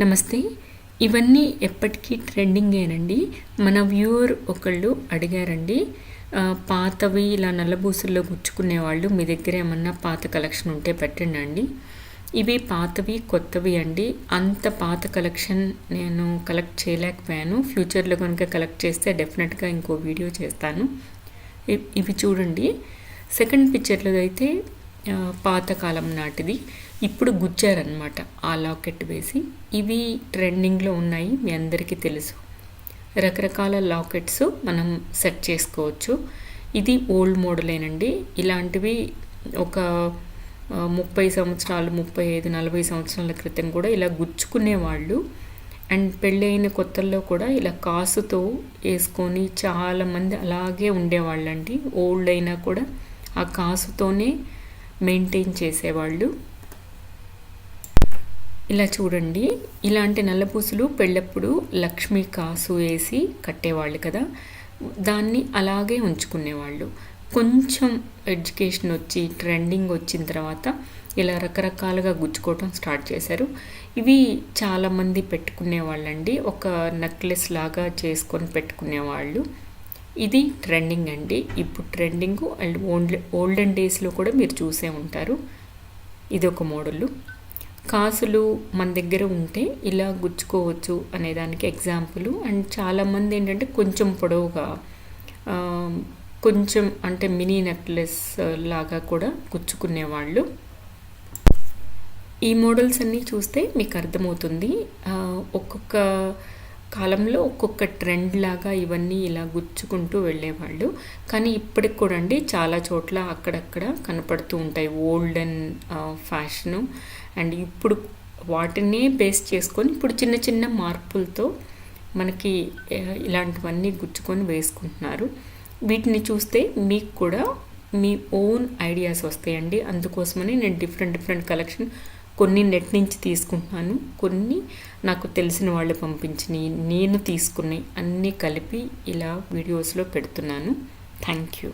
నమస్తే. ఇవన్నీ ఎప్పటికీ ట్రెండింగేనండి మన వ్యూవర్ ఒకళ్ళు అడిగారండి పాతవి ఇలా నల్లబూసల్లో గుచ్చుకునే వాళ్ళు మీ దగ్గర ఏమన్నా పాత కలెక్షన్ ఉంటే పెట్టండి అండి. ఇవి పాతవి కొత్తవి అండి. అంత పాత కలెక్షన్ నేను కలెక్ట్ చేయలేకపోయాను. ఫ్యూచర్లో కనుక కలెక్ట్ చేస్తే డెఫినెట్గా ఇంకో వీడియో చేస్తాను. ఇవి చూడండి. సెకండ్ పిక్చర్లో అయితే పాతకాలం నాటిది. ఇప్పుడు గుచ్చారనమాట ఆ లాకెట్ వేసి. ఇవి ట్రెండింగ్లో ఉన్నాయి మీ అందరికీ తెలుసు. రకరకాల లాకెట్స్ మనం సెట్ చేసుకోవచ్చు. ఇది ఓల్డ్ మోడలేనండి. ఇలాంటివి ఒక ముప్పై సంవత్సరాలు ముప్పై ఐదు నలభై సంవత్సరాల క్రితం కూడా ఇలా గుచ్చుకునేవాళ్ళు. అండ్ పెళ్ళైన కొత్తల్లో కూడా ఇలా కాసుతో వేసుకొని చాలామంది అలాగే ఉండేవాళ్ళండి. ఓల్డ్ అయినా కూడా ఆ కాసుతోనే మెయింటైన్ చేసేవాళ్ళు. ఇలా చూడండి. ఇలాంటి నల్లపూసలు పెళ్ళప్పుడు లక్ష్మీ కాసు వేసి కట్టేవాళ్ళు కదా. దాన్ని అలాగే ఉంచుకునేవాళ్ళు. కొంచెం ఎడ్యుకేషన్ వచ్చి ట్రెండింగ్ వచ్చిన తర్వాత ఇలా రకరకాలుగా గుచ్చుకోవటం స్టార్ట్ చేశారు. ఇవి చాలామంది పెట్టుకునేవాళ్ళండి. ఒక నెక్లెస్ లాగా చేసుకొని పెట్టుకునేవాళ్ళు. ఇది ట్రెండింగ్ అండి. ఇప్పుడు ట్రెండింగ్ అండ్ ఓల్డ్ ఓల్డెన్ డేస్లో కూడా మీరు చూసే ఉంటారు. ఇది ఒక మోడల్ కాసులు మన దగ్గర ఉంటే ఇలా గుచ్చుకోవచ్చు అనే దానికి ఎగ్జాంపుల్ అండ్ చాలామంది ఏంటంటే కొంచెం పొడవుగా కొంచెం అంటే మినీ నెక్లెస్ లాగా కూడా గుచ్చుకునేవాళ్ళు. ఈ మోడల్స్ అన్నీ చూస్తే మీకు అర్థమవుతుంది. ఒక్కొక్క కాలంలో ఒక్కొక్క ట్రెండ్ లాగా ఇవన్నీ ఇలా గుచ్చుకుంటూ వెళ్ళేవాళ్ళు. కానీ ఇప్పటికి కూడా అండి చాలా చోట్ల అక్కడక్కడ కనపడుతూ ఉంటాయి ఓల్డెన్ ఫ్యాషను. అండ్ ఇప్పుడు వాటినే బేస్ చేసుకొని ఇప్పుడు చిన్న చిన్న మార్పులతో మనకి ఇలాంటివన్నీ గుచ్చుకొని వేసుకుంటున్నారు. వీటిని చూస్తే మీకు కూడా మీ ఓన్ ఐడియాస్ వస్తాయండి. అందుకోసమని నేను డిఫరెంట్ డిఫరెంట్ కలెక్షన్ కొన్ని నెట్ నుంచి తీసుకుంటున్నాను. కొన్ని నాకు తెలిసిన వాళ్ళు పంపించినవి నేను తీసుకున్నవి అన్నీ కలిపి ఇలా వీడియోస్లో పెడుతున్నాను. Thank you